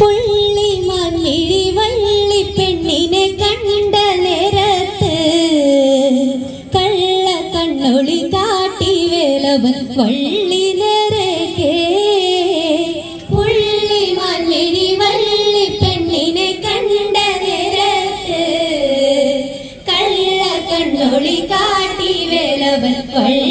புள்ளி மன்னிழி வள்ளி பெண்ணினை கண்ட நேரத்து கள்ள கண்ணொளி காட்டி வேலவன் வள்ளி நேரகே புள்ளி மன்னிழி வள்ளி பெண்ணினை கண்ட நேரத்து கள்ள கண்ணொளி காட்டி வேலவன் வள்ளி